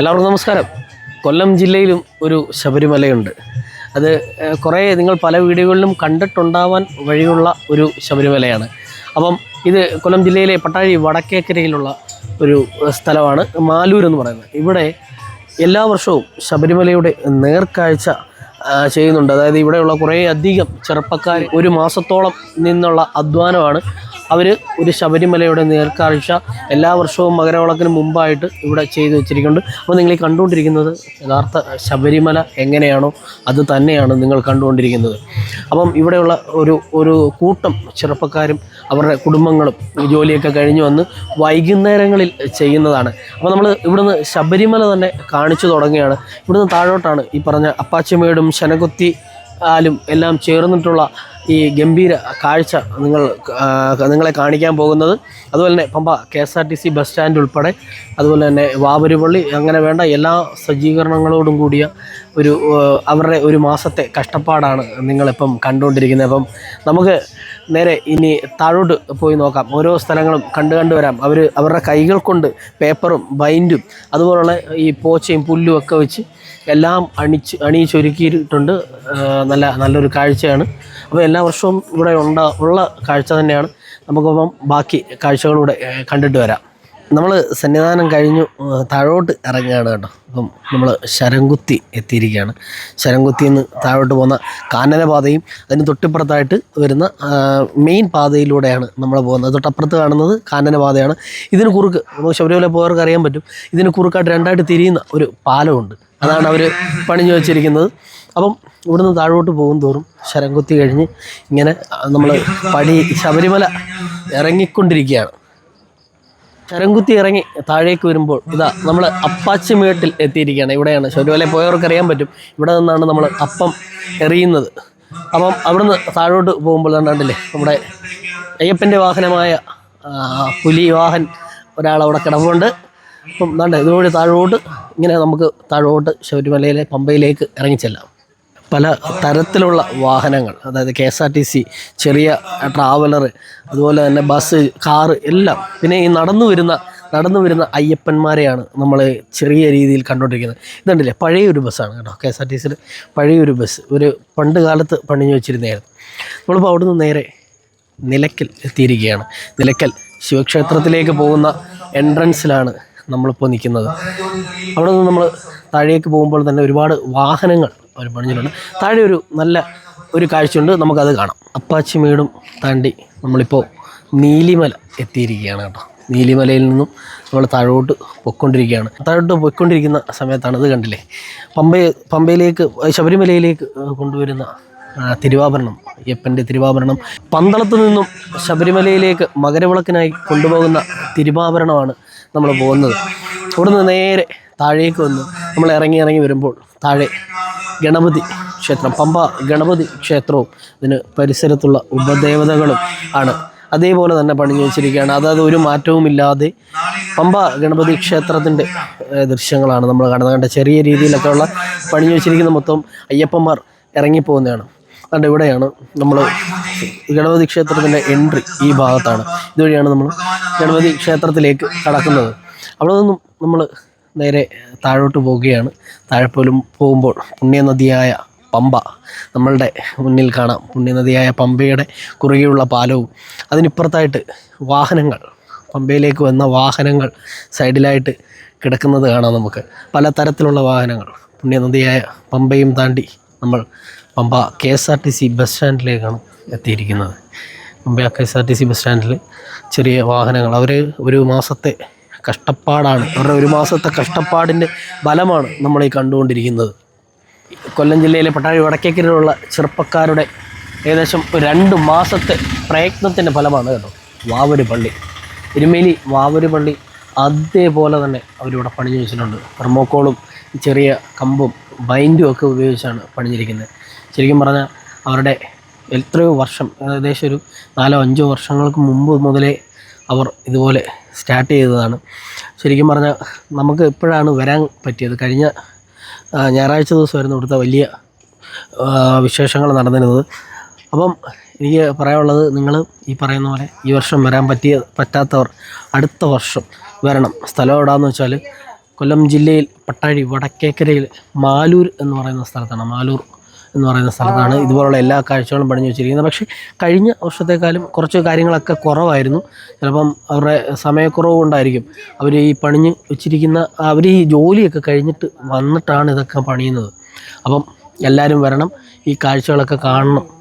എല്ലാവർക്കും നമസ്കാരം. കൊല്ലം ജില്ലയിലും ഒരു ശബരിമലയുണ്ട്. അത് കുറേ നിങ്ങൾ പല വീഡിയോകളിലും കണ്ടിട്ടുണ്ടാവാൻ വഴിയുള്ള ഒരു ശബരിമലയാണ്. അപ്പം ഇത് കൊല്ലം ജില്ലയിലെ പട്ടാഴി വടക്കേക്കരയിലുള്ള ഒരു സ്ഥലമാണ് മാലൂർ എന്ന് പറയുന്നത്. ഇവിടെ എല്ലാ വർഷവും ശബരിമലയുടെ നേർക്കാഴ്ച ചെയ്യുന്നുണ്ട്. അതായത് ഇവിടെയുള്ള കുറേ അധികം ചെറുപ്പക്കാർ ഒരു മാസത്തോളം നിന്നുള്ള അധ്വാനമാണ് അവർ ഒരു ശബരിമലയുടെ നേർക്കാഴ്ച എല്ലാ വർഷവും മകരവിളക്കിന് മുമ്പായിട്ട് ഇവിടെ ചെയ്തു വെച്ചിരിക്കുന്നുണ്ട്. അപ്പോൾ നിങ്ങൾ ഈ കണ്ടുകൊണ്ടിരിക്കുന്നത് യഥാർത്ഥ ശബരിമല എങ്ങനെയാണോ അത് തന്നെയാണ് നിങ്ങൾ കണ്ടുകൊണ്ടിരിക്കുന്നത്. അപ്പം ഇവിടെയുള്ള ഒരു ഒരു കൂട്ടം ചെറുപ്പക്കാരും അവരുടെ കുടുംബങ്ങളും ജോലിയൊക്കെ കഴിഞ്ഞു വന്ന് വൈകുന്നേരങ്ങളിൽ ചെയ്യുന്നതാണ്. അപ്പോൾ നമ്മൾ ഇവിടുന്ന് ശബരിമല തന്നെ കാണിച്ചു തുടങ്ങുകയാണ്. ഇവിടുന്ന് താഴോട്ടാണ് ഈ പറഞ്ഞ അപ്പാച്ചമേടും ശനകുത്തി ആലും എല്ലാം ചേർന്നിട്ടുള്ള ഈ ഗംഭീര കാഴ്ച നിങ്ങൾ നിങ്ങളെ കാണിക്കാൻ പോകുന്നത്. അതുപോലെ തന്നെ Pamba K S R T C bus stand ഉൾപ്പെടെ. അതുപോലെ തന്നെ വാവരുപള്ളി അങ്ങനെ വേണ്ട എല്ലാ സജ്ജീകരണങ്ങളോടും കൂടിയ ഒരു അവരുടെ ഒരു മാസത്തെ കഷ്ടപ്പാടാണ് നിങ്ങളിപ്പം കണ്ടുകൊണ്ടിരിക്കുന്നത്. അപ്പം നമുക്ക് നേരെ ഇനി താഴോട്ട് പോയി നോക്കാം. ഓരോ സ്ഥലങ്ങളും കണ്ടു കണ്ടു വരാം. അവർ അവരുടെ കൈകൾ കൊണ്ട് പേപ്പറും ബൈൻഡും അതുപോലുള്ള ഈ പോച്ചയും പുല്ലും ഒക്കെ വെച്ച് എല്ലാം അണിച്ച് അണിയിച്ചൊരുക്കിയിട്ടുണ്ട് നല്ല നല്ലൊരു കാഴ്ചയാണ്. അപ്പോൾ എല്ലാ വർഷവും ഇവിടെ ഉണ്ടാ ഉള്ള കാഴ്ച തന്നെയാണ്. നമുക്കപ്പം ബാക്കി കാഴ്ചകളൂടെ കണ്ടിട്ട് വരാം. നമ്മൾ സന്നിധാനം കഴിഞ്ഞു താഴോട്ട് ഇറങ്ങുകയാണ് കേട്ടോ. അപ്പം നമ്മൾ ശരംകുത്തി എത്തിയിരിക്കുകയാണ്. ശരംകുത്തിയിൽ നിന്ന് താഴോട്ട് പോകുന്ന കാനനപാതയും അതിന് തൊട്ടിപ്പുറത്തായിട്ട് വരുന്ന മെയിൻ പാതയിലൂടെയാണ് നമ്മൾ പോകുന്നത്. തൊട്ടപ്പുറത്ത് കാണുന്നത് കാനനപാതയാണ് ഇതിന് കുറുക്ക് ശബരിമല പോയവർക്ക് അറിയാൻ പറ്റും. ഇതിന് കുറുക്കായിട്ട് രണ്ടായിട്ട് തിരിയുന്ന ഒരു പാലമുണ്ട്. അതാണ് അവർ പണിഞ്ഞു വെച്ചിരിക്കുന്നത്. അപ്പം ഇവിടുന്ന് താഴോട്ട് പോകും തോറും ശരംകുത്തി കഴിഞ്ഞ് ഇങ്ങനെ നമ്മൾ പടി ശബരിമല ഇറങ്ങിക്കൊണ്ടിരിക്കുകയാണ്. ശരംകുത്തി ഇറങ്ങി താഴേക്ക് വരുമ്പോൾ ഇതാ നമ്മൾ അപ്പാച്ചിമേട്ടിൽ എത്തിയിരിക്കുകയാണ്. ഇവിടെയാണ്. ശബരിമല പോയവർക്ക് അറിയാൻ പറ്റും. ഇവിടെ നിന്നാണ് നമ്മൾ അപ്പം എറിയുന്നത്. അപ്പം അവിടുന്ന് താഴോട്ട് പോകുമ്പോൾ കണ്ടില്ലേ നമ്മുടെ അയ്യപ്പന്റെ വാഹനമായ പുലി വാഹൻ ഒരാളവിടെ കിടപ്പുണ്ട്. അപ്പം ദാണ്ട് ഇതുവഴി താഴോട്ട് ഇങ്ങനെ നമുക്ക് താഴോട്ട് ശബരിമലയിലെ പമ്പയിലേക്ക് ഇറങ്ങിച്ചെല്ലാം പല തരത്തിലുള്ള വാഹനങ്ങൾ അതായത് K S R T C ചെറിയ ട്രാവലർ അതുപോലെ തന്നെ ബസ് കാറ് എല്ലാം. പിന്നെ ഈ നടന്നു വരുന്ന നടന്നു വരുന്ന അയ്യപ്പന്മാരെയാണ് നമ്മൾ ചെറിയ രീതിയിൽ കണ്ടുകൊണ്ടിരിക്കുന്നത്. ഇതുണ്ടല്ലേ പഴയ ഒരു ബസ്സാണ് കേട്ടോ കെ എസ് ആർ ടി സിയിൽ പഴയൊരു ബസ്. ഒരു പണ്ട് കാലത്ത് പണിഞ്ഞു വെച്ചിരുന്നതായിരുന്നു. നമ്മളിപ്പോൾ അവിടുന്ന് നേരെ നിലയ്ക്കൽ എത്തിയിരിക്കുകയാണ്. നിലയ്ക്കൽ ശിവക്ഷേത്രത്തിലേക്ക് പോകുന്ന എൻട്രൻസിലാണ് നമ്മളിപ്പോൾ നിൽക്കുന്നത്. അവിടെ നിന്ന് നമ്മൾ താഴേക്ക് പോകുമ്പോൾ തന്നെ ഒരുപാട് വാഹനങ്ങൾ അവർ പണിഞ്ഞിട്ടുണ്ട് താഴെ ഒരു നല്ല ഒരു കാഴ്ചയുണ്ട്. നമുക്കത് കാണാം. അപ്പാച്ചിമേടും താണ്ടി നമ്മളിപ്പോൾ നീലിമല എത്തിയിരിക്കുകയാണ് കേട്ടോ. നീലിമലയിൽ നിന്നും നമ്മൾ താഴോട്ട് പൊയ്ക്കൊണ്ടിരിക്കുകയാണ്. താഴോട്ട് പൊയ്ക്കൊണ്ടിരിക്കുന്ന സമയത്താണ് ഇത് കണ്ടില്ലേ? പമ്പയെ പമ്പയിലേക്ക് ശബരിമലയിലേക്ക് കൊണ്ടുവരുന്ന തിരുവാഭരണം അയ്യപ്പന്റെ തിരുവാഭരണം. പന്തളത്ത് നിന്നും ശബരിമലയിലേക്ക് മകരവിളക്കിനായി കൊണ്ടുപോകുന്ന തിരുവാഭരണമാണ് നമ്മൾ പോകുന്നത്. അവിടുന്ന് നേരെ താഴേക്ക് വന്ന് നമ്മൾ ഇറങ്ങി ഇറങ്ങി വരുമ്പോൾ താഴെ ഗണപതി ക്ഷേത്രം പമ്പ ഗണപതി ക്ഷേത്രവും ഇതിന് പരിസരത്തുള്ള ഉപദേവതകളും ആണ്. അതേപോലെ തന്നെ പണിഞ്ഞു വെച്ചിരിക്കുകയാണ്. അതായത് ഒരു മാറ്റവുമില്ലാതെ പമ്പ ഗണപതി ക്ഷേത്രത്തിന്റെ ദൃശ്യങ്ങളാണ് നമ്മൾ കാണുന്നത്. കണ്ട? ചെറിയ രീതിയിലൊക്കെ ഉള്ള പണിഞ്ഞു വെച്ചിരിക്കുന്ന മൊത്തം അയ്യപ്പന്മാർ ഇറങ്ങിപ്പോകുന്നതാണ്. അതുകൊണ്ട് ഇവിടെയാണ് നമ്മൾ ഗണപതി ക്ഷേത്രത്തിന്റെ എൻട്രി ഈ ഭാഗത്താണ്. ഇതുവഴിയാണ് നമ്മൾ ഗണപതി ക്ഷേത്രത്തിലേക്ക് കടക്കുന്നത്. അവിടെ നിന്നും നമ്മൾ നേരെ താഴോട്ട് പോവുകയാണ്. താഴെ പോലും പോകുമ്പോൾ പുണ്യനദിയായ പമ്പ നമ്മളുടെ മുന്നിൽ കാണാം. പുണ്യനദിയായ പമ്പയുടെ കുറുകെയുള്ള പാലവും. അതിനിപ്പുറത്തായിട്ട് വാഹനങ്ങൾ. പമ്പയിലേക്ക് വന്ന വാഹനങ്ങൾ സൈഡിലായിട്ട് കിടക്കുന്നത് കാണാം നമുക്ക്. പല തരത്തിലുള്ള വാഹനങ്ങൾ. പുണ്യനദിയായ പമ്പയും താണ്ടി നമ്മൾ Pamba K S R T C bus സ്റ്റാൻഡിലേക്കാണ് എത്തിയിരിക്കുന്നത്. Pamba K S R T C bus സ്റ്റാൻഡിൽ ചെറിയ വാഹനങ്ങൾ. അവർ ഒരു മാസത്തെ കഷ്ടപ്പാടാണ്. അവരുടെ ഒരു മാസത്തെ കഷ്ടപ്പാടിന്റെ ഫലമാണ് നമ്മൾ ഈ കണ്ടുകൊണ്ടിരിക്കുന്നത്. കൊല്ലം ജില്ലയിലെ പട്ടാഴി വടക്കേക്കരയിലുള്ള ചെറുപ്പക്കാരുടെ ഏകദേശം രണ്ട് മാസത്തെ പ്രയത്നത്തിന്റെ ഫലമാണ് കേട്ടോ വാവര് പള്ളി. എരുമേലി വാവര് പള്ളി അതേപോലെ തന്നെ അവരിവിടെ പണിഞ്ഞു വെച്ചിട്ടുണ്ട്. തെർമോക്കോളും ചെറിയ കമ്പും ബൈൻഡും ഒക്കെ ഉപയോഗിച്ചാണ് പണിഞ്ഞിരിക്കുന്നത്. ശരിക്കും പറഞ്ഞാൽ അവരുടെ എത്രയോ വർഷം ഏകദേശം ഒരു നാലോ അഞ്ചോ വർഷങ്ങൾക്ക് മുമ്പ് മുതലേ അവർ ഇതുപോലെ സ്റ്റാർട്ട് ചെയ്തതാണ്. ശരിക്കും പറഞ്ഞാൽ നമുക്ക് എപ്പോഴാണ് വരാൻ പറ്റിയത്? കഴിഞ്ഞ ഞായറാഴ്ച ദിവസമായിരുന്നു ഇവിടുത്തെ വലിയ വിശേഷങ്ങൾ നടന്നിരുന്നത്. അപ്പം എനിക്ക് പറയാനുള്ളത് നിങ്ങൾ ഈ പറയുന്ന പോലെ ഈ വർഷം വരാൻ പറ്റിയ പറ്റാത്തവർ അടുത്ത വർഷം വരണം. സ്ഥലം എവിടെയെന്ന് വെച്ചാൽ കൊല്ലം ജില്ലയിൽ പട്ടാഴി വടക്കേക്കരയിൽ മാലൂർ എന്ന് പറയുന്ന സ്ഥലത്താണ്. മാലൂർ. എന്ന് പറയുന്ന സ്ഥലത്താണ് ഇതുപോലുള്ള എല്ലാ കാഴ്ചകളും പണിഞ്ഞു വെച്ചിരിക്കുന്നത്. പക്ഷേ കഴിഞ്ഞ വർഷത്തെക്കാളും കുറച്ച് കാര്യങ്ങളൊക്കെ കുറവായിരുന്നു. ചിലപ്പം അവരുടെ സമയക്കുറവ് കൊണ്ടായിരിക്കും അവർ ഈ പണിഞ്ഞ് വെച്ചിരിക്കുന്ന അവർ ഈ ജോലിയൊക്കെ കഴിഞ്ഞിട്ട് വന്നിട്ടാണ് ഇതൊക്കെ പണിയുന്നത്. അപ്പം എല്ലാവരും വരണം ഈ കാഴ്ചകളൊക്കെ കാണണം.